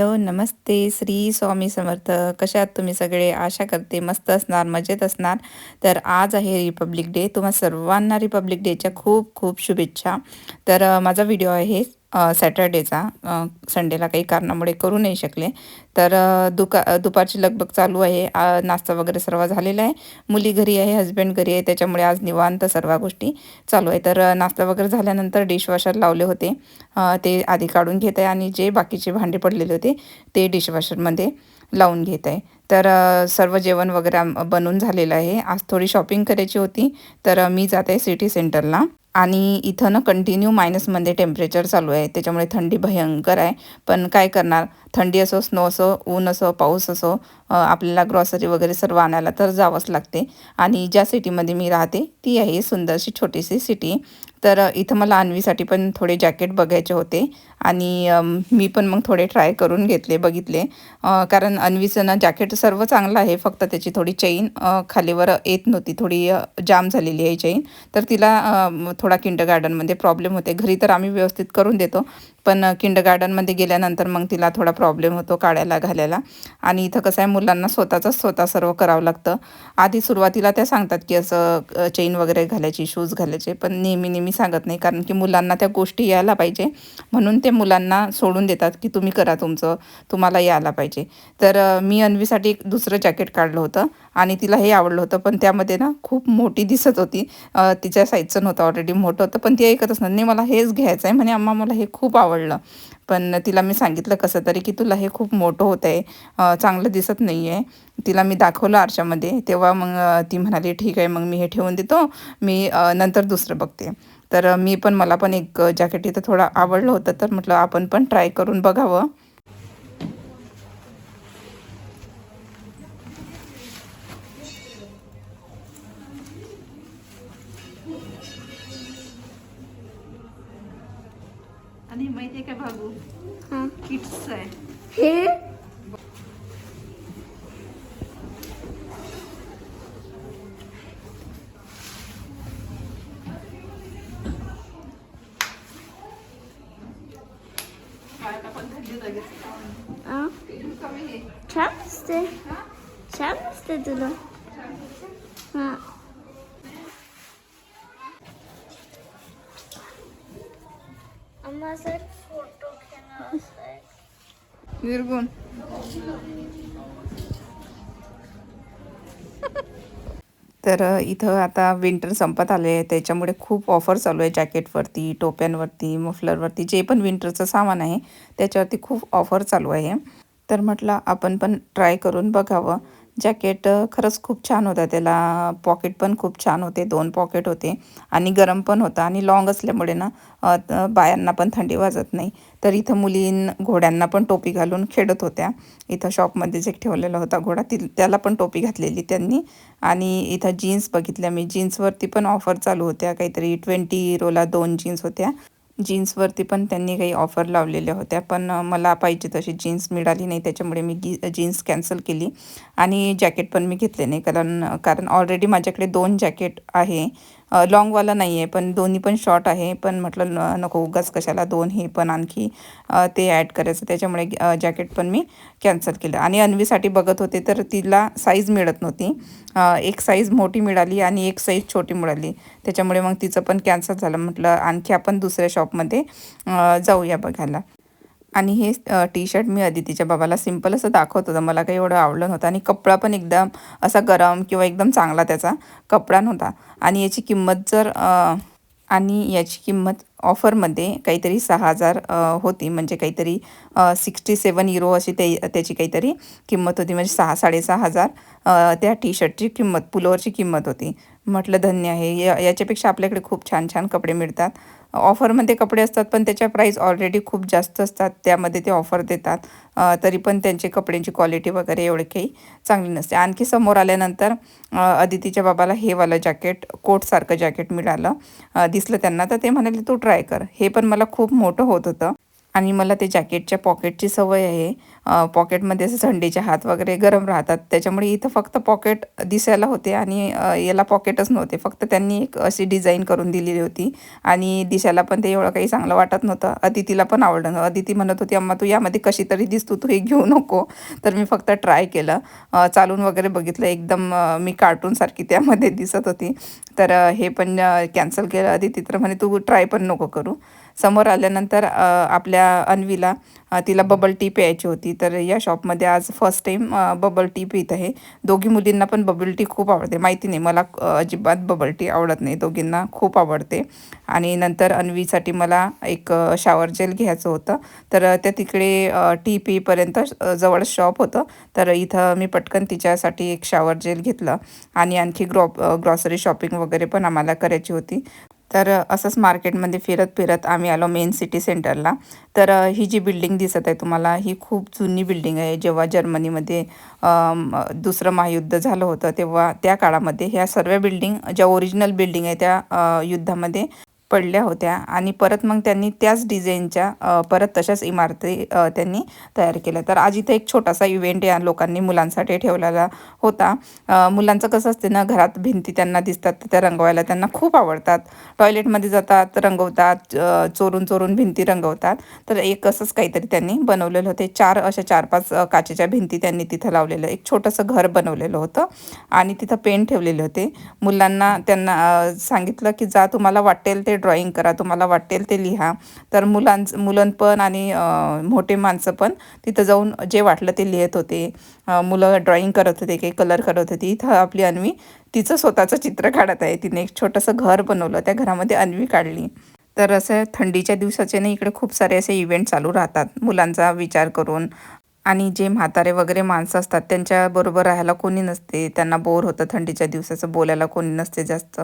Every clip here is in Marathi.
हॅलो नमस्ते. श्री स्वामी समर्थ. कशा आहात तुम्ही सगळे? आशा करते मस्त असणार मजेत असणार. तर आज आहे रिपब्लिक डे तुम्हा सर्वांना रिपब्लिक डेच्या खूप खूप शुभेच्छा. तर माझा व्हिडिओ आहे सॅटर्डेचा संडेला काही कारणामुळे करू नाही शकले. तर दुका दुपारची लगबग चालू आहे. नाश्ता वगैरे सर्व झालेला आहे. मुली घरी आहे हस्बंड घरी आहे त्याच्यामुळे आज निवांत सर्व गोष्टी चालू आहे. तर नाश्ता वगैरे झाल्यानंतर डिशवॉशर लावले होते. ते आधी काढून घेत आहे आणि जे बाकीचे भांडे पडलेले होते ते डिशवॉशरमध्ये लावून घेत आहे. तर सर्व जेवण वगैरे बनून बनवून झालेलं आहे. आज थोडी शॉपिंग करायची होती. तर मी मी जाते सिटी सेंटरला आणि इथं ना कंटिन्यू मायनसमध्ये टेम्परेचर चालू आहे. त्याच्यामुळे थंडी भयंकर आहे. पण काय करणार? थंडी असो स्नो असो ऊन असो पाऊस असो आपल्याला ग्रॉसरी वगैरे सर्व आणायला तर जावंच लागते. आणि ज्या सिटीमध्ये मी राहते ती आहे सुंदरशी छोटीशी सिटी तर इथं मला अन्वीसाठी पण थोडे जॅकेट बघायचे होते. आणि मी पण मग थोडे ट्राय करून घेतले बघितले. कारण अन्वीचं ना जॅकेट सर्व चांगलं आहे फक्त त्याची थोडी चेन खालीवर येत नव्हती. थोडी जाम झालेली आहे चेन तर तिला थोडा किंड गार्डनमध्ये प्रॉब्लेम होते. घरी तर आम्ही व्यवस्थित करून देतो. पण किंड गार्डनमध्ये गेल्यानंतर मग तिला थोडा प्रॉब्लेम होतो काढायला घालायला. आणि इथं कसं आहे मुलांना स्वतःचं स्वतः सर्व करावं लागतं. आधी सुरुवातीला त्या सांगतात की असं चेन वगैरे घालायची शूज घालायचे पण नेहमी नेहमी सांगत नाही. कारण की मुलांना त्या गोष्टी यायला पाहिजे. म्हणून ते मुलांना सोडून देतात की तुम्ही करा तुमचं तुम्हाला यायला पाहिजे. तर मी अन्वीसाठी एक दुसरं जॅकेट काढलं होतं. आणि तिला हे आवडलं होतं. पण त्यामध्ये ना खूप मोठी दिसत होती. तिच्या साईजचं नव्हतं ऑलरेडी मोठं होतं. पण ती ऐकतच नाही नाही मला हेच घ्यायचं आहे. म्हणे अम्मा मला हे खूप आवडलं. पण तिला मी सांगितलं कसं तरी की तुला हे खूप मोठं होत आहे चांगलं दिसत नाही आहे तिला मी दाखवलं आरशामध्ये. तेव्हा मग ती म्हणाली ठीक आहे मग मी हे ठेवून देतो. मी नंतर दुसरं बघते. तर मी पण मला पण एक जॅकेट इथं थोडं आवडलं होतं. तर म्हटलं आपण पण ट्राय करून बघावं. आणि माहिती आहे का भागू हा. किट्स आहे हे आ? छान दिसते छान दिसते तुला हा अम्मा फोटो घेणार निर्गुण. तर इथं आता विंटर संपत आले आहे. त्याच्यामुळे खूप ऑफर चालू आहे जॅकेटवरती टोप्यांवरती मफलरवरती जे पण विंटरचं सामान आहे त्याच्यावरती खूप ऑफर चालू आहे. तर म्हटलं आपण पण ट्राय करून बघावं. जॅकेट खरंच खूप छान होतं. त्याला पॉकेट पण खूप छान होते. दोन पॉकेट होते. आणि गरम पण होतं. आणि लॉंग असल्यामुळे ना बायांना पण थंडी वाजत नाही. तर इथं मुलीं घोड्यांना पण टोपी घालून खेळत होत्या. इथं शॉपमध्ये एक ठेवलेला होता घोडा ती त्याला पण टोपी घातलेली त्यांनी. आणि इथं जीन्स बघितल्या मी. जीन्सवरती पण ऑफर चालू होत्या. काहीतरी ट्वेंटी रोला दोन जीन्स होत्या. जीन्सवरती पण त्यांनी काही ऑफर लावलेल्या होत्या. पण मला पाहिजे तशी जीन्स मिळाली नाही. त्याच्यामुळे मी गी जीन्स कॅन्सल केली. आणि जॅकेट पण मी घेतले नाही. कारण कारण ऑलरेडी माझ्याकडे दोन जॅकेट आहे. लाँगवाला नाही आहे पण दोन्ही पण शॉर्ट आहे. पण म्हटलं न नको उगाच कशाला दोन हे पण आणखी ते ॲड करायचं. त्याच्यामुळे जॅकेट पण मी कॅन्सल केलं. आणि अन्वीसाठी बघत होते तर तिला साईज मिळत नव्हती. एक साईज मोठी मिळाली आणि एक साईज छोटी मिळाली. त्याच्यामुळे मग तिचं पण कॅन्सल झालं. म्हटलं आणखी आपण दुसऱ्या शॉपमध्ये जाऊया बघायला. आणि हे टी शर्ट मी अदितीच्या बाबाला सिंपल असं दाखवत होतं. मला काही एवढं आवडलं नव्हतं. आणि कपडा पण एकदम असा गरम किंवा एकदम चांगला त्याचा कपडा नव्हता. आणि याची किंमत जर आणि याची किंमत ऑफरमध्ये काहीतरी सहा हजार होती. म्हणजे काहीतरी सिक्स्टी सेवन युरो अशी ते त्याची काहीतरी किंमत होती. म्हणजे सहा साडेसहा हजार त्या टी शर्टची किंमत पुलोवरची किंमत होती. म्हटलं धन्य आहे. या याच्यापेक्षा आपल्याकडे खूप छान छान कपडे मिळतात. ऑफरमध्ये कपडे असतात पण त्याच्या प्राईस ऑलरेडी खूप जास्त असतात. त्यामध्ये ते ऑफर देतात. तरी पण त्यांचे कपड्यांची क्वालिटी वगैरे एवढे काही चांगली नसते. आणखी समोर आल्यानंतर अदितीच्या बाबाला हे वालं जॅकेट कोटसारखं जॅकेट मिळालं. दिसलं त्यांना तर ते म्हणाले तू ट्राय कर. हे पण मला खूप मोठं होत होतं. आणि मला ते जॅकेटच्या पॉकेटची सवय आहे. पॉकेटमध्ये असं थंडीचे हात वगैरे गरम राहतात. त्याच्यामुळे इथं फक्त पॉकेट दिसायला होते आणि याला पॉकेटच नव्हते. फक्त त्यांनी एक अशी डिझाईन करून दिलेली होती. आणि दिसायला पण ते एवढं काही चांगलं वाटत नव्हतं. अदितीला पण आवडलं अदिती म्हणत होती अम्मा तू यामध्ये कशी तरी दिसतो. तू हे घेऊ नको. तर मी फक्त ट्राय केलं. चालून वगैरे बघितलं. एकदम मी कार्टूनसारखी त्यामध्ये दिसत होती. तर हे पण कॅन्सल केलं. अदिती तर म्हणे तू ट्राय पण नको करू. समोर आल्यानंतर आपल्या अन्वीला तिला बबल टी प्यायची होती. तर या शॉपमध्ये आज फर्स्ट टाईम बबल टी पित आहे. दोघी मुलींना पण बबल टी खूप आवडते. माहिती नाही मला अजिबात बबल टी आवडत नाही. दोघींना खूप आवडते. आणि नंतर अन्वीसाठी मला एक शावर जेल घ्यायचं होतं. तर त्या तिकडे टी पीपर्यंत जवळ शॉप होतं. तर इथं मी पटकन तिच्यासाठी एक शावर जेल घेतलं. आणि आणखी ग्रॉ ग्रॉसरी शॉपिंग वगैरे पण आम्हाला करायची होती. तर असंच मार्केटमध्ये फिरत फिरत आम्ही आलो मेन सिटी सेंटरला. तर ही जी बिल्डिंग दिसत आहे तुम्हाला ही खूप जुनी बिल्डिंग आहे. जेव्हा जर्मनीमध्ये दुसरं महायुद्ध झालं होतं तेव्हा त्या काळामध्ये ह्या सर्व बिल्डिंग ज्या ओरिजिनल बिल्डिंग आहे त्या युद्धामध्ये पडल्या होत्या आणि परत मग त्यांनी त्याच डिझाईनच्या परत तशाच इमारती त्यांनी तयार केल्या. तर आज इथे एक छोटासा इव्हेंट या लोकांनी मुलांसाठी ठेवलेला होता. मुलांचं कसं असते ना घरात भिंती त्यांना दिसतात तर त्या रंगवायला त्यांना खूप आवडतात. टॉयलेटमध्ये जातात रंगवतात चोरून चोरून भिंती रंगवतात. तर एक असंच काहीतरी त्यांनी बनवलेलं होते. चार अशा चार पाच काचेच्या भिंती त्यांनी तिथं लावलेलं. एक छोटंसं घर बनवलेलं होतं आणि तिथं पेन ठेवलेले होते. मुलांना त्यांना सांगितलं की जा तुम्हाला वाटेल ते ड्रॉइंग करा तुम्हाला वाटेल ते लिहा. तर मुलांचं मुलं पण आणि मोठे माणसं पण तिथं जाऊन जे वाटलं ते लिहित होते. मुलं ड्रॉइंग करत होते काही कलर करत होती. इथं आपली अन्वी तिचं स्वतःचं चित्र काढत आहे. तिने एक छोटंसं घर बनवलं त्या घरामध्ये अन्वी काढली. तर असं थंडीच्या दिवसाचे ना इकडे खूप सारे असे इव्हेंट चालू राहतात मुलांचा विचार करून. आणि जे म्हातारे वगैरे माणसं असतात त्यांच्याबरोबर राहायला कोणी नसते. त्यांना बोर होतं थंडीच्या दिवसाचं बोलायला कोणी नसते जास्त.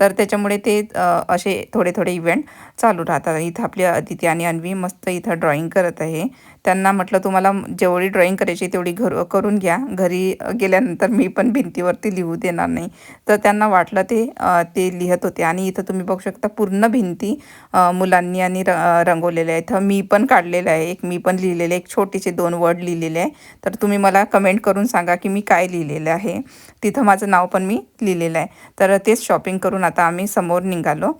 तर त्याच्यामुळे ते असे थोडे थोडे इव्हेंट चालू राहतात. इथं आपली अदिती आणि अन्वी मस्त इथं ड्रॉइंग करत आहे. त्यांना म्हटलं तुम्हाला जेवढी ड्रॉईंग करायची तेवढी घर करून घ्या. घरी गेल्यानंतर मी पण भिंतीवरती लिहू देणार नाही. तर त्यांना वाटलं ते ते लिहत होते. आणि इथं तुम्ही बघू शकता पूर्ण भिंती मुलांनी आणि र रंगवलेल्या आहेत. इथं मी पण काढलेलं आहे. एक मी पण लिहिलेले एक छोटीचे दोन वर्ड लिहिलेले आहे. तर तुम्ही मला कमेंट करून सांगा की मी काय लिहिलेलं आहे. तिथं माझं नाव पण मी लिहिलेलं आहे. तर तेच शॉपिंग करून आता आम्ही समोर निघालो.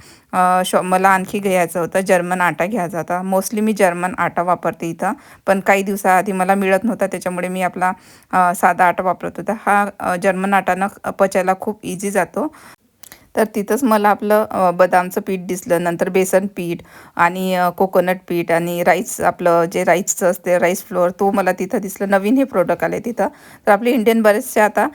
शॉ मला आणखी घ्यायचं होतं जर्मन आटा घ्यायचा होता. मोस्टली मी जर्मन आटा वापरते इथं. पण काही दिवसाआधी मला मिळत नव्हता त्याच्यामुळे मी आपला साधा आटा वापरत होता. हा जर्मन आटानं पचायला खूप इझी जातो. तर तिथंच मला आपलं बदामचं पीठ दिसलं नंतर बेसन पीठ आणि कोकोनट पीठ आणि राईस आपलं जे राईसचं असते राईस फ्लोअर तो मला तिथं दिसलं. नवीन हे प्रोडक्ट आले तिथं. तर आपले इंडियन बरेचसे आता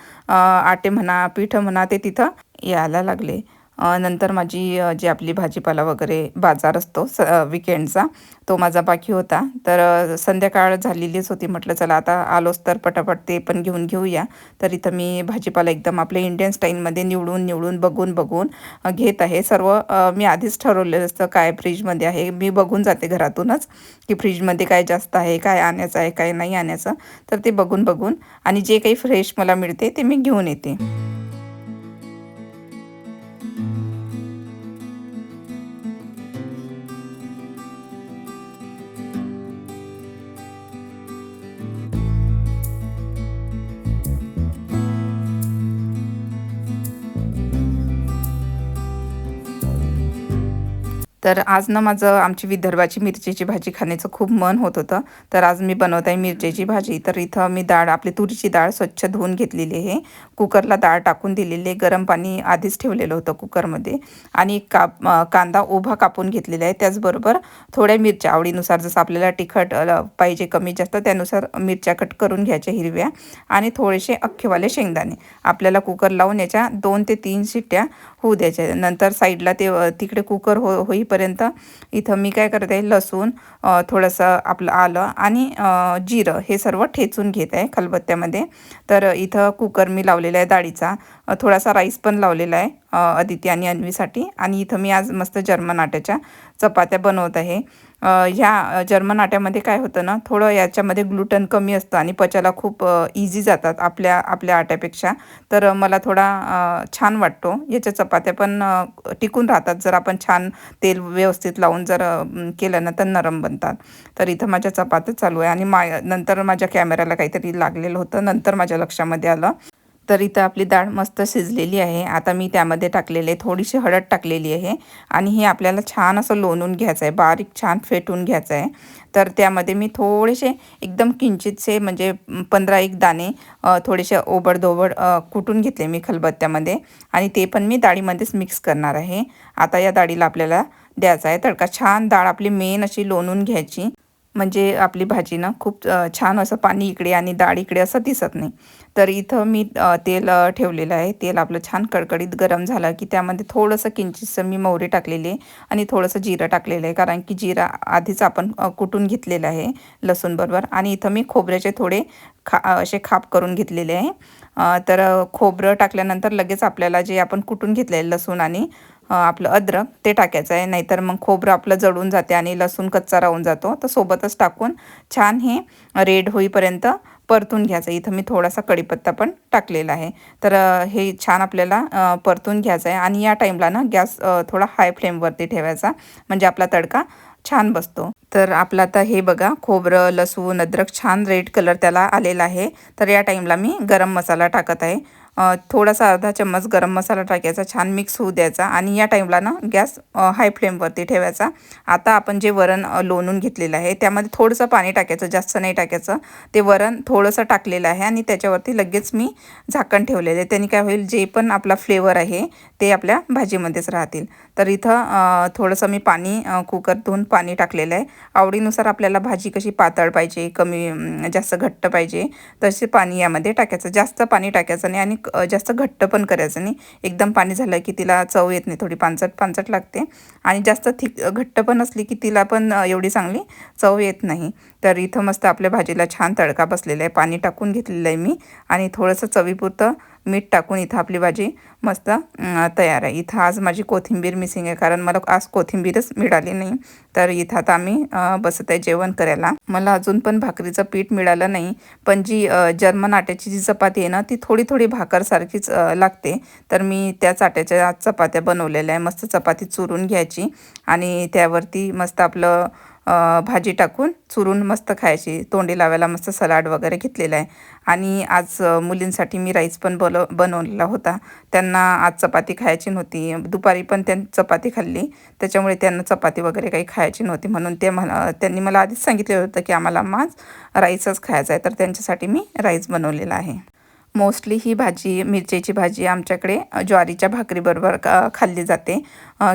आटे म्हणा पीठं म्हणा ते तिथं यायला लागले. नंतर माझी जी आपली भाजीपाला वगैरे बाजार असतो स विकेंडचा तो माझा बाकी होता. तर संध्याकाळ झालेलीच होती. म्हटलं चला आता आलोच तर पटापट ते पण घेऊन घेऊया. तर इथं मी भाजीपाला एकदम आपल्या इंडियन स्टाईलमध्ये निवडून निवडून बघून बघून घेत आहे. सर्व मी आधीच ठरवलेलं असतं काय फ्रीजमध्ये आहे. मी बघून जाते घरातूनच की फ्रीजमध्ये काय जास्त आहे काय आणायचं आहे काय नाही आणायचं. तर ते बघून बघून आणि जे काही फ्रेश मला मिळते ते मी घेऊन येते. तर आज ना माझं आमची विदर्भाची मिरचीची भाजी खाण्याचं खूप मन होत होतं. तर आज मी बनवत आहे मिरचीची भाजी. तर इथं मी डाळ आपली तुरीची डाळ स्वच्छ धुवून घेतलेली आहे. कुकरला डाळ टाकून दिलेली आहे. गरम पाणी आधीच ठेवलेलं होतं कुकरमध्ये. आणि एक काप कांदा उभा कापून घेतलेला आहे. त्याचबरोबर थोड्या मिरच्या आवडीनुसार जसं आपल्याला तिखट पाहिजे कमी जास्त त्यानुसार मिरच्या कट करून घ्यायच्या हिरव्या. आणि थोडेसे अख्खेवाले शेंगदाणे. आपल्याला कुकर लावून याच्या दोन ते तीन शिट्ट्या होऊ द्यायच्या नंतर साईडला ते तिकडे कुकर हो होईपर्यंत इथं मी काय करते लसूण थोडंसं आपलं आलं आणि जिरं हे सर्व ठेचून घेत आहे खलबत्त्यामध्ये. तर इथं कुकर मी लावलेला आहे डाळीचा. थोडासा राईस पण लावलेला आहे अदिती आणि अन्वीसाठी. आणि इथं मी आज मस्त जर्मन आट्याच्या चपात्या बनवत आहे. ह्या जर्मन आट्यामध्ये काय होतं ना थोडं याच्यामध्ये ग्लुटन कमी असतं आणि पचायला खूप इझी जातात आपल्या आपल्या आट्यापेक्षा. तर मला थोडा छान वाटतो. याच्या चपात्या पण टिकून राहतात. जर आपण छान तेल व्यवस्थित लावून जर केलं ना तर नरम बनतात. तर इथं माझ्या चपात्या चालू आहे आणि मा नंतर माझ्या कॅमेऱ्याला काहीतरी लागलेलं होतं. नंतर माझ्या लक्षामध्ये आलं. तर इथं आपली डाळ मस्त शिजलेली आहे. आता मी त्यामध्ये टाकलेले थोडीशी हळद टाकलेली आहे. आणि हे आपल्याला छान असं लोणून घ्यायचं आहे. बारीक छान फेटून घ्यायचं आहे. तर त्यामध्ये मी थोडेसे एकदम किंचितसे म्हणजे पंधरा एक दाणे थोडेसे ओबडधोबड कुटून घेतले मी खलबत्त्यामध्ये. आणि ते पण मी डाळीमध्येच मिक्स करणार आहे. आता या डाळीला आपल्याला द्यायचा आहे तडका. छान डाळ आपली मेन अशी लोणून घ्यायची. म्हणजे आपली भाजी ना खूप छान असं पाणी इकडे आणि डाळ इकडे असं दिसत नाही. तर इथं मी तेल ठेवलेलं आहे. तेल आपलं छान कडकडीत गरम झालं की त्यामध्ये थोडंसं किंचितसं मी मोहरी टाकलेली आहे आणि थोडंसं जिरं टाकलेलं आहे. कारण की जिरा आधीच आपण कुटून घेतलेलं आहे लसूणबरोबर आणि इथं मी खोबऱ्याचे थोडे खा असे खाप करून घेतलेले आहे. तर खोबरं टाकल्यानंतर लगेच आपल्याला जे आपण कुटून घेतलेलं लसूण आणि आपलं अद्रक ते टाकायचं आहे. नाहीतर मग खोबरं आपलं जळून जाते आणि लसूण कच्चा राहून जातो. तर सोबतच टाकून छान हे रेड होईपर्यंत परतून घ्यायचं. इथं मी थोडासा कढीपत्ता पण टाकलेला आहे. तर हे छान आपल्याला परतून घ्यायचं आहे. आणि या टाईमला ना गॅस थोडा हाय फ्लेमवरती ठेवायचा. म्हणजे आपला तडका छान बसतो. तर आपलं आता हे बघा खोबरं लसूण अद्रक छान रेड कलर त्याला आलेला आहे. तर या टाईमला मी गरम मसाला टाकत आहे. थोडासा अर्धा चम्मच गरम मसाला टाकायचा छान मिक्स होऊ द्यायचा आणि या टाईमला ना गॅस हाय फ्लेमवरती ठेवायचा. आता आपण जे वरण लोणून घेतलेलं आहे त्यामध्ये थोडंसं पाणी टाकायचं जास्त नाही टाकायचं. ते वरण थोडंसं टाकलेलं आहे आणि त्याच्यावरती लगेच मी झाकण ठेवलेलं आहे. त्याने काय होईल जे पण आपला फ्लेवर आहे ते आपल्या भाजीमध्येच राहतील. तर इथं थोडंसं मी पाणी कुकर धुवून पाणी टाकलेलं आहे. आवडीनुसार आपल्याला भाजी कशी पातळ पाहिजे कमी जास्त घट्ट पाहिजे तसे पाणी यामध्ये टाकायचं. जास्त पाणी टाकायचं नाही आणि एक जास्त घट्ट पण करायचं नाही. एकदम पाणी झालं की तिला चव येत नाही थोडी पांचट पांचट लागते. आणि जास्त थिक घट्ट पण असली की तिला पण एवढी चांगली चव येत नाही. तर इथं मस्त आपल्या भाजीला छान तडका बसलेला आहे. पाणी टाकून घेतलेलं आहे मी. आणि थोडंसं चवीपुरतं मीठ टाकून इथं आपली भाजी मस्त तयार आहे. इथं आज माझी कोथिंबीर मिसिंग आहे. कारण मला आज कोथिंबीरच मिळाली नाही. तर इथं आता आम्ही बसत आहे जेवण करायला. मला अजून पण भाकरीचं पीठ मिळालं नाही. पण जी जर्मन आट्याची जी चपाती आहे ना ती थोडी थोडी भाकरसारखीच लागते. तर मी त्याच आट्याच्या आज चपात्या बनवलेल्या आहे. मस्त चपाती चुरून घ्यायची. आणि त्यावरती मस्त आपलं भाजी टाकून चुरून मस्त खायची. तोंडी लावायला मस्त सलाड वगैरे घेतलेला आहे. आणि आज मुलींसाठी मी राईस पण बनव बनवलेला होता. त्यांना आज चपाती खायची नव्हती. दुपारी पण त्यांनी चपाती खाल्ली. त्याच्यामुळे त्यांना चपाती वगैरे काही खायची नव्हती म्हणून ते म्हणा त्यांनी मला आधीच सांगितलेलं होतं की आम्हाला आज राईसच खायचा आहे. तर त्यांच्यासाठी मी राईस बनवलेला आहे. मोस्टली ही भाजी मिरचीची भाजी आमच्याकडे ज्वारीच्या भाकरीबरोबर का खाल्ली जाते.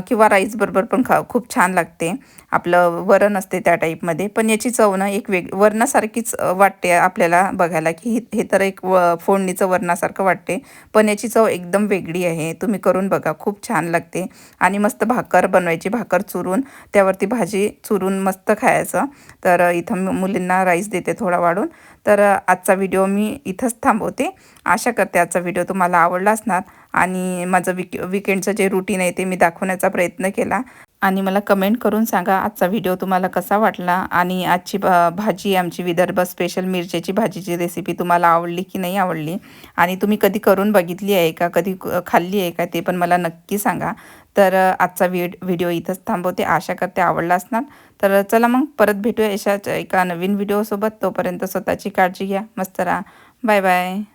किंवा राईसबरोबर पण खा खूप छान लागते. आपलं वरण असते त्या टाईपमध्ये पण याची चव ना एक वेग वरणासारखीच वाटते आपल्याला बघायला की हे- तर एक व फोडणीचं वरणासारखं वाटते. पण याची चव एकदम वेगळी आहे. तुम्ही करून बघा खूप छान लागते. आणि मस्त भाकर बनवायची भाकर चुरून त्यावरती भाजी चुरून मस्त खायचं. तर इथं मुलींना राईस देते थोडा वाढून. तर आजचा व्हिडिओ मी इथंच थांबवते. आशा करते आजचा व्हिडिओ तुम्हाला आवडला असणार. आणि माझं विक विकेंडचं जे रुटीन आहे ते मी दाखवण्याचा प्रयत्न केला. आणि मला कमेंट करून सांगा आजचा व्हिडिओ तुम्हाला कसा वाटला? आणि आजची भा भाजी आमची विदर्भ स्पेशल मिरच्याची भाजीची रेसिपी तुम्हाला आवडली की नाही आवडली? आणि तुम्ही कधी करून बघितली आहे का? कधी क- खाल्ली आहे का? ते पण मला नक्की सांगा. तर आजचा व्हिड व्हिडिओ इथंच थांबवते. आशा करते आवडला असणार. तर चला मग परत भेटूया अशाच एका नवीन व्हिडिओसोबत. तोपर्यंत स्वतःची काळजी घ्या. मस्त राहा. Bye bye.